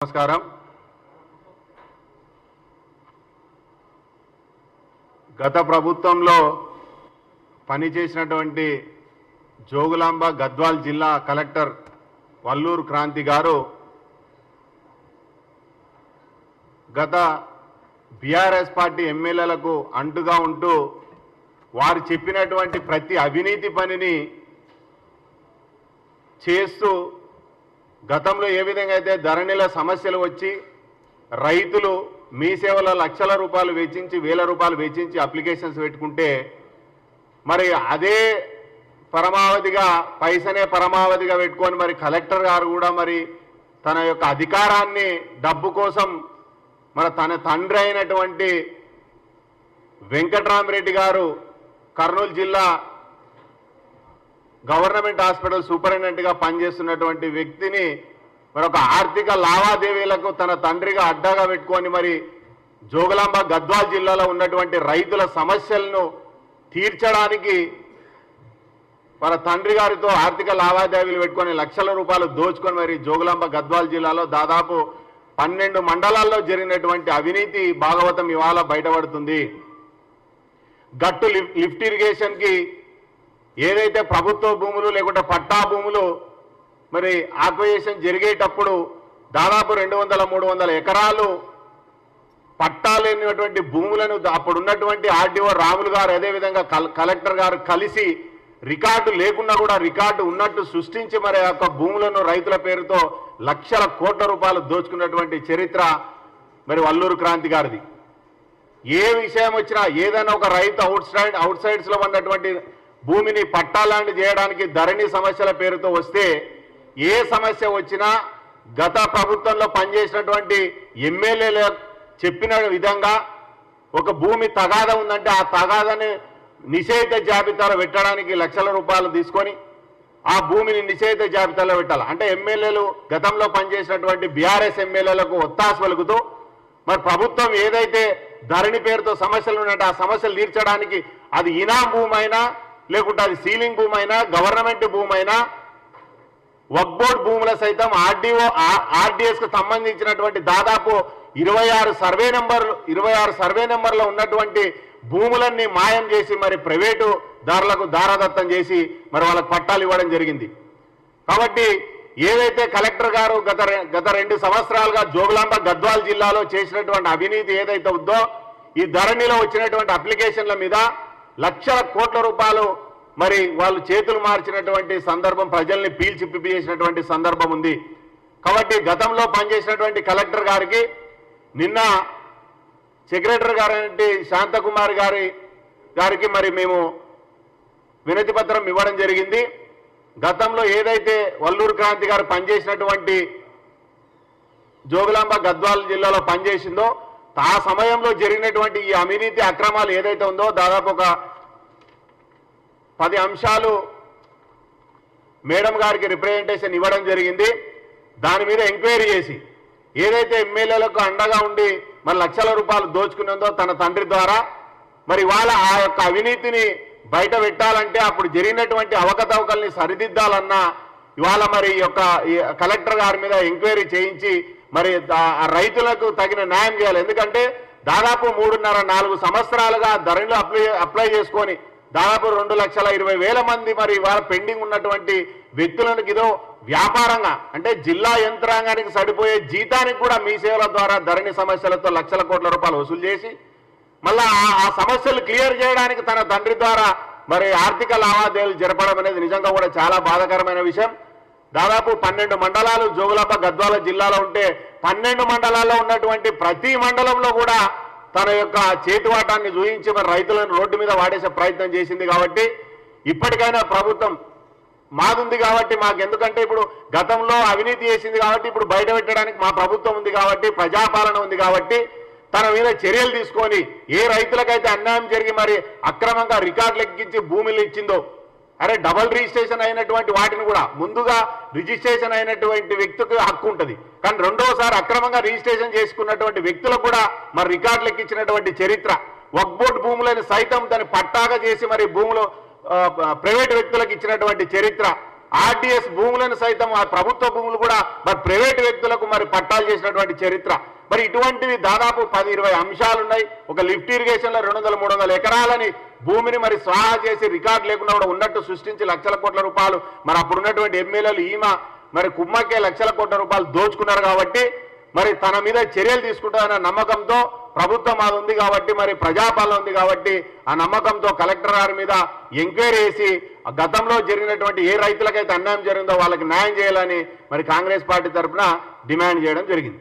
నమస్కారం. గత ప్రభుత్వంలో పనిచేసినటువంటి జోగులాంబ గద్వాల్ జిల్లా కలెక్టర్ వల్లూరు క్రాంతి గారు గత బీఆర్ఎస్ పార్టీ ఎమ్మెల్యేలకు అంటుగా ఉంటూ వారు చెప్పినటువంటి ప్రతి అవినీతి పనిని చేస్తూ గతంలో ఏ విధంగా అయితే ధరణిల సమస్యలు వచ్చి రైతులు మీ సేవలో లక్షల రూపాయలు వెచ్చించి వేల రూపాయలు వెచ్చించి అప్లికేషన్స్ పెట్టుకుంటే మరి అదే పరమావధిగా పైసనే పరమావధిగా పెట్టుకొని మరి కలెక్టర్ గారు కూడా మరి తన యొక్క అధికారాన్ని డబ్బు కోసం మన తన తండ్రి అయినటువంటి వెంకట్రామరెడ్డి గారు కర్నూలు జిల్లా గవర్నమెంట్ హాస్పిటల్ సూపరింటెండెంట్గా పనిచేస్తున్నటువంటి వ్యక్తిని మరి ఒక ఆర్థిక లావాదేవీలకు తన తండ్రిగా అడ్డాగా పెట్టుకొని మరి జోగులాంబ గద్వాల్ జిల్లాలో ఉన్నటువంటి రైతుల సమస్యలను తీర్చడానికి వాళ్ళ తండ్రి గారితో ఆర్థిక లావాదేవీలు పెట్టుకొని లక్షల రూపాయలు దోచుకొని మరి జోగులాంబ గద్వాల్ జిల్లాలో దాదాపు పన్నెండు మండలాల్లో జరిగినటువంటి అవినీతి భాగవతం ఇవాళ బయటపడుతుంది. గట్టు లిఫ్ట్ లిఫ్ట్ ఇరిగేషన్కి ఏదైతే ప్రభుత్వ భూములు లేకుంటే పట్టా భూములు మరి ఆక్వయేషన్ జరిగేటప్పుడు దాదాపు రెండు వందల మూడు వందల ఎకరాలు పట్టాలేనటువంటి భూములను అప్పుడు ఉన్నటువంటి ఆర్డీఓ రాములు గారు అదేవిధంగా కలెక్టర్ గారు కలిసి రికార్డు లేకున్నా కూడా రికార్డు ఉన్నట్టు సృష్టించి మరి యొక్క భూములను రైతుల పేరుతో లక్షల కోట్ల రూపాయలు దోచుకున్నటువంటి చరిత్ర మరి వల్లూరు క్రాంతి గారిది. ఏ విషయం వచ్చినా ఏదైనా ఒక రైతు అవుట్ సైడ్ అవుట్ సైడ్స్లో ఉన్నటువంటి భూమిని పట్టాలాంటి చేయడానికి ధరణి సమస్యల పేరుతో వస్తే ఏ సమస్య వచ్చినా గత ప్రభుత్వంలో పనిచేసినటువంటి ఎమ్మెల్యేలు చెప్పిన విధంగా ఒక భూమి తగాద ఉందంటే ఆ తగాదని నిషేధ జాబితాలో పెట్టడానికి లక్షల రూపాయలు తీసుకొని ఆ భూమిని నిషేధ జాబితాలో పెట్టాలి. అంటే ఎమ్మెల్యేలు గతంలో పనిచేసినటువంటి బీఆర్ఎస్ ఎమ్మెల్యేలకు ఒత్తాసు పలుకుతూ మరి ప్రభుత్వం ఏదైతే ధరణి పేరుతో సమస్యలు ఉన్నట్టు ఆ సమస్యలు తీర్చడానికి అది ఇనాం భూమైనా లేకుంటే అది సీలింగ్ భూమి అయినా గవర్నమెంట్ భూమి అయినా వక్బోర్డ్ భూముల సైతం ఆర్డీఓ ఆర్డీఎస్కు సంబంధించినటువంటి దాదాపు ఇరవై ఆరు సర్వే నెంబర్లు ఇరవై ఆరు సర్వే నెంబర్లో ఉన్నటువంటి భూములన్నీ మాయం చేసి మరి ప్రైవేటు దారులకు దారాదత్తం చేసి మరి వాళ్ళకు పట్టాలు ఇవ్వడం జరిగింది. కాబట్టి ఏదైతే కలెక్టర్ గారు గత గత రెండు సంవత్సరాలుగా జోగులాంబ గద్వాల్ జిల్లాలో చేసినటువంటి అవినీతి ఏదైతే ఉందో ఈ ధరణిలో వచ్చినటువంటి అప్లికేషన్ల మీద లక్షల కోట్ల రూపాయలు మరి వాళ్ళు చేతులు మార్చినటువంటి సందర్భం ప్రజల్ని పీల్చి చేసినటువంటి సందర్భం ఉంది. కాబట్టి గతంలో పనిచేసినటువంటి కలెక్టర్ గారికి నిన్న సెక్రటరీ గారి శాంతకుమార్ గారి గారికి మరి మేము వినతి పత్రం ఇవ్వడం జరిగింది. గతంలో ఏదైతే వల్లూరు క్రాంతి గారు పనిచేసినటువంటి జోగులాంబ గద్వాల జిల్లాలో పనిచేసిందో ఆ సమయంలో జరిగినటువంటి ఈ అవినీతి అక్రమాలు ఏదైతే ఉందో దాదాపు ఒక పది అంశాలు మేడం గారికి రిప్రజెంటేషన్ ఇవ్వడం జరిగింది. దాని మీద ఎంక్వైరీ చేసి ఏదైతే ఎమ్మెల్యేలకు అండగా ఉండి మరి లక్షల రూపాయలు దోచుకున్నదో తన తండ్రి ద్వారా మరి వాళ్ళ ఆ యొక్క అవినీతిని బయట పెట్టాలంటే అప్పుడు జరిగినటువంటి అవకతవకల్ని సరిదిద్దాలన్నా ఇవాళ మరి ఈ యొక్క కలెక్టర్ గారి మీద ఎంక్వైరీ చేయించి మరి రైతులకు తగిన న్యాయం చేయాలి. ఎందుకంటే దాదాపు మూడున్నర నాలుగు సంవత్సరాలుగా ధరలు అప్లై అప్లై చేసుకొని దాదాపు రెండు లక్షల ఇరవై వేల మంది మరి ఇవాళ పెండింగ్ ఉన్నటువంటి వ్యక్తులకు ఇదో వ్యాపారంగా అంటే జిల్లా యంత్రాంగానికి సరిపోయే జీతానికి కూడా మీ సేవల ద్వారా ధరణి సమస్యలతో లక్షల కోట్ల రూపాయలు వసూలు చేసి మళ్ళా ఆ- ఆ సమస్యలు క్లియర్ చేయడానికి తన తండ్రి ద్వారా మరి ఆర్థిక లావాదేవీలు జరపడం అనేది నిజంగా కూడా చాలా బాధాకరమైన విషయం. దాదాపు పన్నెండు మండలాలు జోగులాప గద్వాల జిల్లాలో ఉంటే పన్నెండు మండలాల్లో ఉన్నటువంటి ప్రతి మండలంలో కూడా తన యొక్క చేతివాటాన్ని చూయించి మరి రైతులను రోడ్డు మీద వాడేసే ప్రయత్నం చేసింది కాబట్టి ఇప్పటికైనా ప్రభుత్వం మాదుంది కాబట్టి మాకు ఎందుకంటే ఇప్పుడు గతంలో అవినీతి చేసింది కాబట్టి ఇప్పుడు బయట పెట్టడానికి మా ప్రభుత్వం ఉంది కాబట్టి ప్రజాపాలన ఉంది కాబట్టి తన మీద చర్యలు తీసుకొని ఏ రైతులకైతే అన్యాయం జరిగి మరి అక్రమంగా రికార్డులు ఎక్కించి భూములు ఇచ్చిందో అరే డబల్ రిజిస్ట్రేషన్ అయినటువంటి వాటిని కూడా ముందుగా రిజిస్ట్రేషన్ అయినటువంటి వ్యక్తికి హక్కు ఉంటుంది. కానీ రెండోసారి అక్రమంగా రిజిస్ట్రేషన్ చేసుకున్నటువంటి వ్యక్తులకు కూడా మరి రికార్డులకు ఇచ్చినటువంటి చరిత్ర. వక్బోర్డ్ భూములను సైతం దాన్ని పట్టాగా చేసి మరి భూములు ప్రైవేట్ వ్యక్తులకు ఇచ్చినటువంటి చరిత్ర. ఆర్డీఎస్ భూములను సైతం ఆ ప్రభుత్వ భూములు కూడా మరి ప్రైవేట్ వ్యక్తులకు మరి పట్టాలు చేసినటువంటి చరిత్ర. మరి ఇటువంటివి దాదాపు పది ఇరవై అంశాలు ఉన్నాయి ఒక లిఫ్ట్ ఇరిగేషన్లో రెండు వందల మూడు వందల ఎకరాలని భూమిని మరి స్వాహా చేసి రికార్డు లేకుండా కూడా ఉన్నట్టు సృష్టించి లక్షల కోట్ల రూపాయలు. మరి అప్పుడు ఉన్నటువంటి ఎమ్మెల్యేలు ఈమ మరి కుమ్మకే లక్షల కోట్ల రూపాయలు దోచుకున్నారు కాబట్టి మరి తన మీద చర్యలు తీసుకుంటారన్న నమ్మకంతో ప్రభుత్వం అది ఉంది కాబట్టి మరి ప్రజాపాలన ఉంది కాబట్టి ఆ నమ్మకంతో కలెక్టర్ గారి మీద ఎంక్వైరీ చేసి ఆ గతంలో జరిగినటువంటి ఏ రైతులకైతే అన్యాయం జరిగిందో వాళ్ళకి న్యాయం చేయాలని మరి కాంగ్రెస్ పార్టీ తరఫున డిమాండ్ చేయడం జరిగింది.